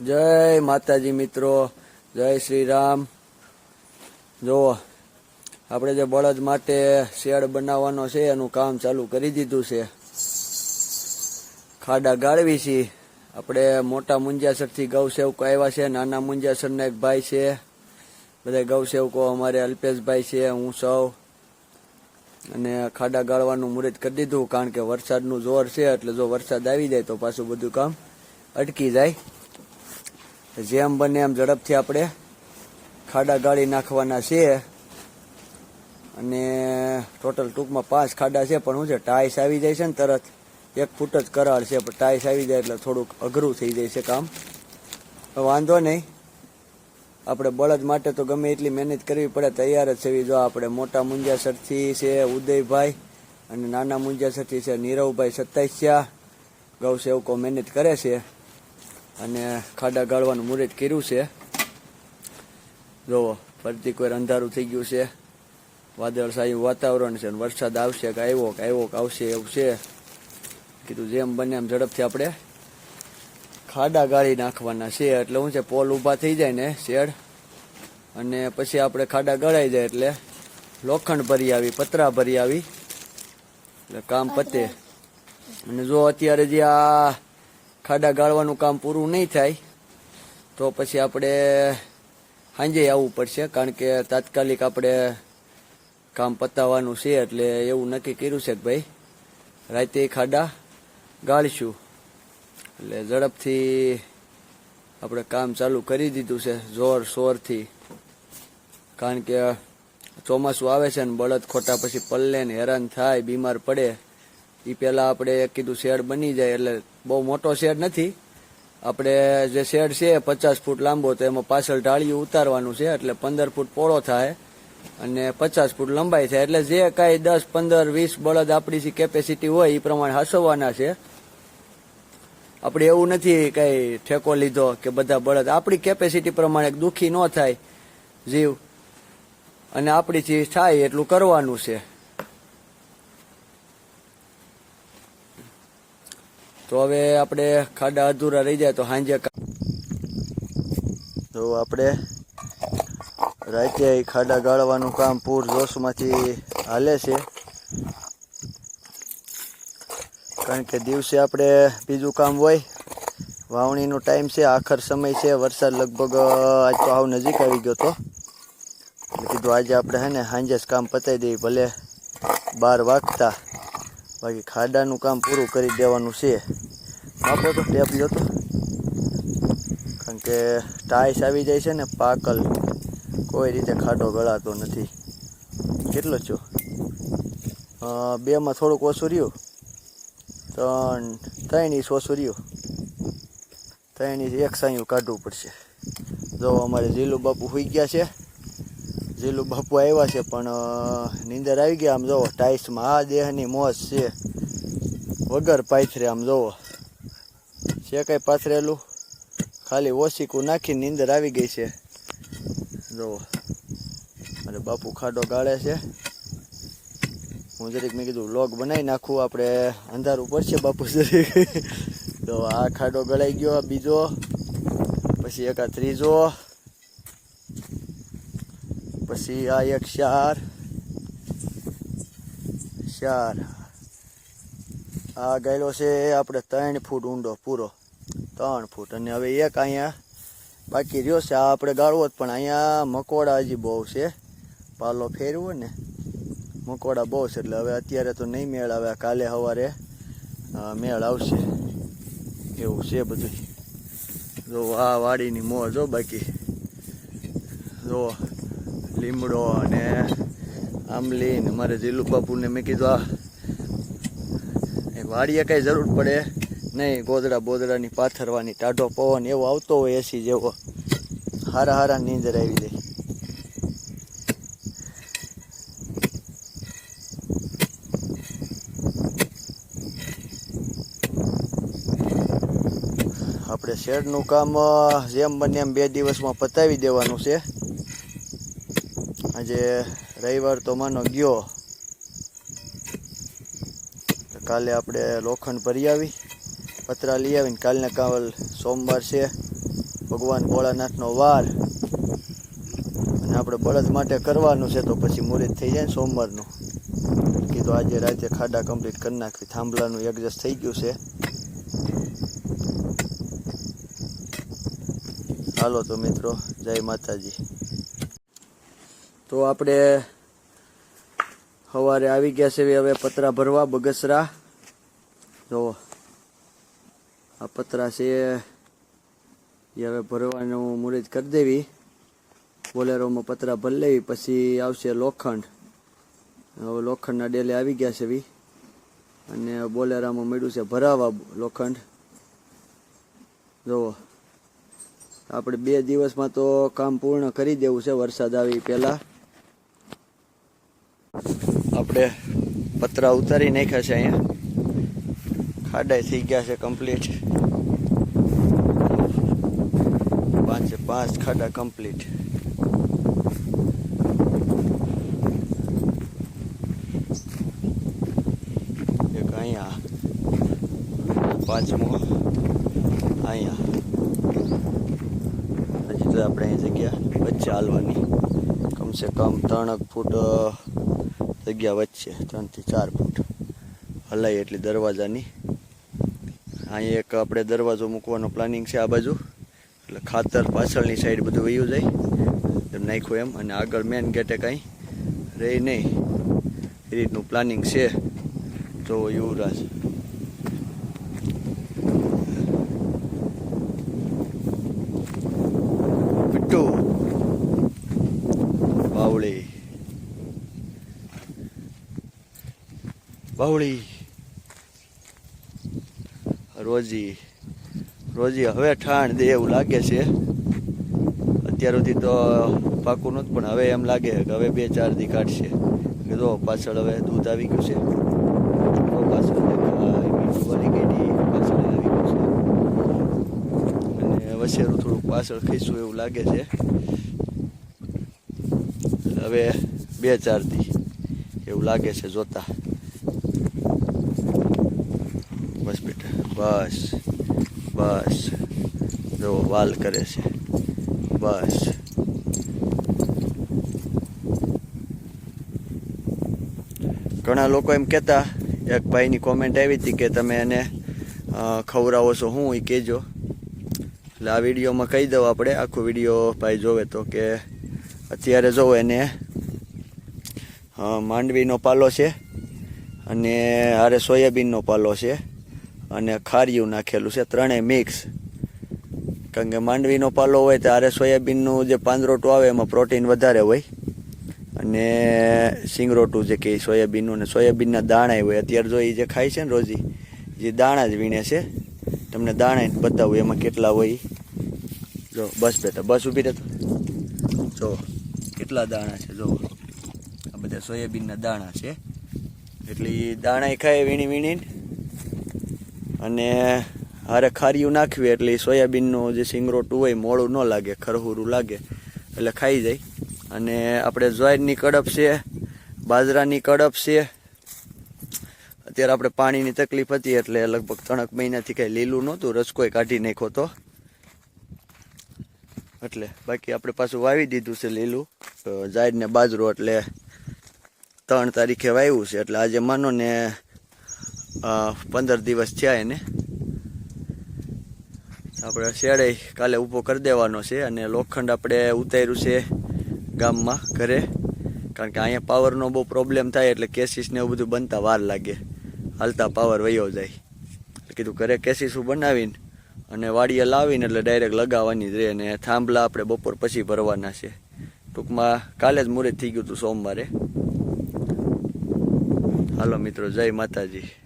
જય માતાજી મિત્રો, જય શ્રી રામ જુઓ, આપણે જે બળદ માટે શેડ બનાવવાનો છે, એનું કામ ચાલુ કરી દીધું છે. ખાડા ગાળવી છે. આપણે મોટા મુંજાસરથી ગૌસેવકો આવ્યા છે, નાના મુંજાસરના એક ભાઈ છે. બધા ગૌસેવકો અમારે અલ્પેશભાઈ છે, હું સૌ. અને ખાડા ગાળવાનું મુહૂર્ત કરી દીધું, કારણ કે વરસાદનું જોર છે, એટલે જો વરસાદ આવી જાય તો પાછું બધું કામ અટકી જાય. જેમ બને એમ ઝડપથી આપણે ખાડા ગાળી નાખવાના છે અને ટોટલ ટૂંકમાં પાંચ ખાડા છે, પણ શું છે, ટાઈસ આવી જાય છે ને તરત. એક ફૂટ જ કરાળ છે, પણ ટાઈસ આવી જાય એટલે થોડુંક અઘરું થઈ જાય છે કામ. વાંધો નહીં. આપણે બળદ માટે તો ગમે એટલી મહેનત કરવી પડે, તૈયાર જ થવી જો આપણે મોટા મુંજાસરથી છે, ઉદયભાઈ, અને નાના મુંજાસરથી છે, નીરવભાઈ સત્તાઈસિયા ગૌ સેવકો મહેનત કરે છે. અને ખાડા ગાળવાનું મુહૂર્ત કર્યું છે. જોવો ફરતી કોઈ અંધારું થઈ ગયું છે. વાદળછાયું વાતાવરણ છે વરસાદ આવશે કે આવ્યો કે આવ્યો કે આવશે એવું છે. કીધું જેમ બને એમ ઝડપથી આપણે ખાડા ગાળી નાખવાના છે. એટલે શું છે પોલ ઊભા થઈ જાય ને શેડ. અને પછી આપણે ખાડા ગળાઈ જાય એટલે લોખંડ ભરી આવી પતરા ભરી આવી. એટલે કામ પતે. અને જો અત્યારે જે આ ખાડા ગાળવાનું કામ પૂરું નહીં થાય, તો પછી આપણે સાંજે આવવું પડશે, કારણ કે તાત્કાલિક આપણે કામ પતાવવાનું છે, એટલે એવું નક્કી કર્યું છે કે ભાઈ, રાતે ખાડા ગાળશું. એટલે ઝડપથી આપણે કામ ચાલુ કરી દીધું છે, જોર શોરથી. કારણ કે ચોમાસું આવે છે ને, બળદ ખોટા પછી પલ્લે ને હેરાન થાય, બીમાર પડે. એ પહેલાં આપણે કીધું શેડ બની જાય એટલે બહુ મોટો શેડ નથી. આપણે જે શેડ છે પચાસ ફૂટ લાંબો તો એમાં પાછળ ઢાળિયું ઉતારવાનું છે એટલે પંદર ફૂટ પોળો થાય અને પચાસ ફૂટ લંબાઈ થાય એટલે જે કાંઈ દસ, પંદર, વીસ બળદ આપણી જે કેપેસિટી હોય એ પ્રમાણે હાસવવાના છે. આપણે એવું નથી કઈ ઠેકો લીધો કે બધા બળદ, આપણી કેપેસિટી પ્રમાણે દુઃખી ન થાય જીવ. અને આપણી ચીજ થાય એટલું કરવાનું છે. તો હવે આપણે ખાડા અધૂરા રહી જાય તો સાંજે તો આપણે રાતે ખાડા ગાળવાનું કામ પૂર જોશમાંથી હાલે છે. કારણ કે દિવસે આપણે બીજું કામ હોય, વાવણીનો ટાઈમ છે, આખર સમય છે, વરસાદ લગભગ આજ તો આવ નજીક આવી ગયો તો. કીધું આજે આપણે હે ને સાંજે જ કામ પતાવી દઈએ ભલે બાર વાગતા. બાકી ખાડાનું કામ પૂરું કરી દેવાનું છે. આપો તો ટેપ લ્યો તો. કારણ કે ટાઈસ આવી જાય છે ને પાકલ, કોઈ રીતે ખાડો ગળાતો નથી. કેટલો છો? બેમાં થોડુંક ઓછું રહ્યું. ત્રણ ત્રણ ઇંચ ઓછું રહ્યું. ત્રણ ઇંચ એક સાયું કાઢવું પડશે. જો અમારે જીલુ બાપુ હોઈ ગયા છે. જીલુ બાપુ આવ્યા છે, પણ નીંદર આવી ગયા આમ જોવો, ટાઈસમાં આ દેહની મોજ છે. વગર પાથરે આમ જોવો. છે, કઈ પાથરેલું. ખાલી ઓસીકું નાખી નીંદર આવી ગઈ છે. જુઓ અરે બાપુ ખાડો ગાળે છે. હું જરીક મેં કીધું લોગ બનાવી નાખું, આપણે અંધારું પડશે બાપુ જરીક. તો આ ખાડો ગળાઈ ગયો બીજો. પછી એક આ ત્રીજો. પછી આ એક ચાર ચાર આ ગયેલો છે, આપણે ત્રણ ફૂટ ઊંડો, પૂરો. ત્રણ ફૂટ. અને હવે એક અહીંયા બાકી રહ્યો છે. આ આપણે ગાળવો જ, પણ અહીંયા મકોડા હજી બહુ છે. પાલો ફેરવો ને. મકોડા બહુ છે, એટલે હવે અત્યારે તો નહીં મેળ આવે. કાલે સવારે મેળ આવશે. એવું છે બધું જો આ વાડીની મોજ જો બાકી. જો લીમડો અને આંબલી ને મારે જીલુ બાપુને મેં કીધું આ વાડીએ કઈ જરૂર પડે. નહીં ગોદડા બોદડાની પાથરવાની, ટાઢો પવન એવો આવતો હોય એસી જેવો. હારા હારા નીંદર આવી જાય. આપણે શેડનું કામ જેમ બને એમ બે દિવસમાં પતાવી દેવાનું છે. આજે રવિવાર તો માનો ગયો. કાલે આપણે લોખંડ ભરી આવી. પતરા લઈ આવીને કાલને કાવલ સોમવાર છે. ભગવાન ભોળાનાથનો વાર. અને આપણે બળદ માટે કરવાનું છે તો પછી મુહૂર્ત થઈ જાય ને સોમવારનું. કીધું આજે રાતે ખાડા કમ્પ્લીટ કરી નાખવી. થાંભલાનું એડજસ્ટ થઈ ગયું છે. હાલો તો મિત્રો, જય માતાજી. તો આપણે સવારે આવી ગયા છે હવે પતરા ભરવા બગસરા. જો આ પતરા છે એ. હવે ભરવાનું મુહૂર્ત કરી દેવી. બોલેરોમાં પતરા ભરી લેવી, પછી આવશે લોખંડ. હવે લોખંડના ડેલે આવી ગયા છે વી. અને બોલેરામાં મળ્યું છે ભરાવા લોખંડ. જુઓ આપણે બે દિવસમાં તો કામ પૂર્ણ કરી દેવું છે વરસાદ આવી પહેલા. આપણે પતરા ઉતારી નાખ્યા છે અહીંયા. ખાડાઈ થઈ ગયા છે કમ્પ્લીટ પાંચે પાંચ ખાડા કમ્પ્લીટ એક અહીંયા, પાંચમો, અહીંયા. હજી તો આપણે અહીં જગ્યા વચ્ચે હાલવાની. કમસે કમ ત્રણ ફૂટ જગ્યા વચ્ચે ત્રણથી ચાર ફૂટ. હલાય એટલી દરવાજાની. અહીં એક આપણે દરવાજો મૂકવાનો પ્લાનિંગ છે આ બાજુ. એટલે ખાતર પાછળની સાઈડ બધું વયું જાય. એમ નાખ્યું એમ. અને આગળ મેન ગેટે કાંઈ રહી નહીં. એ રીતનું પ્લાનિંગ છે. જો યુવરાજ. બિટ્ટુ બાવળી. બાવળી. રોજી રોજી હવે ઠાણ દે એવું લાગે છે. અત્યાર સુધી તો પાકું નહોતું, પણ હવે એમ લાગે કે હવે બે ચાર દી કાઢશે. કે જો પાછળ હવે દૂધ આવી ગયું છે. તો આવી ગયું છે. અને વસેરું થોડુંક પાછળ ખીસું એવું લાગે છે. હવે બે ચાર દી એવું લાગે છે જોતા. બસ બેટા, બસ બસ. જો, વાલ કરે છે. બસ. ઘણા લોકો એમ કહેતા, એક ભાઈની કોમેન્ટ આવી હતી કે તમે એને ખવડાવો છો, હું એ કહેજો. એટલે આ વિડીયોમાં કહી દઉં આપણે, આખો વીડિયો ભાઈ જોવે તો કે અત્યારે જોવો એને માંડવીનો પાલો છે અને હારે સોયાબીનનો પાલો છે. અને ખારિયું નાખેલું છે, ત્રણેય મિક્સ કારણ કે માંડવીનો પાલો હોય ત્યારે સોયાબીનનું જે પાંદરોટું આવે એમાં પ્રોટીન વધારે હોય. અને સિંગરોટું જે કે સોયાબીનનું અને સોયાબીનના દાણા હોય. અત્યારે જો એ જે ખાય છે ને રોજી, જે દાણા જ વીણે છે, તમને દાણા બતાવું એમાં કેટલા હોય. જો, બસ બેટા, બસ ઊભી રહેતો. જો, કેટલા દાણા છે, જો. આ બધા સોયાબીનના દાણા છે. એટલે એ દાણા ખાય વીણી વીણીને અને હારે ખારીયું નાખવી એટલે સોયાબીનનું જે સિંગરોટું હોય મોડું ન લાગે ખરહુરું લાગે એટલે ખાઈ જાય. અને આપણે જ્વારની કડપ છે બાજરાની કડપ છે. અત્યારે આપણે પાણીની તકલીફ હતી એટલે લગભગ ત્રણક મહિનાથી કાંઈ લીલું નહોતું રસકોઈ કાઢી નાખ્યો તો. એટલે બાકી આપણે પાછું વાવી દીધું છે લીલું. અ, જાડ ને બાજરો એટલે ત્રણ તારીખે વાવ્યું છે એટલે આજે માનો ને પંદર દિવસ થયા એને. આપણે શેડે કાલે ઊભો કરી દેવાનો છે અને લોખંડ આપણે ઉતાર્યું છે ગામમાં, ઘરે. કારણ કે અહીંયા પાવરનો બહુ પ્રોબ્લેમ થાય એટલે કેસીસ ને એવું બધું બનતા વાર લાગે. હાલતા પાવર વયો જાય. કીધું ઘરે કેસીસું બનાવીને અને વાડીએ લાવીને એટલે ડાયરેક્ટ લગાવવાની જ રહે અને થાંભલા આપણે બપોર પછી ભરવાના છે. ટૂંકમાં કાલે જ મુહૂર્ત થઈ ગયું હતું સોમવારે. હાલો મિત્રો, જય માતાજી.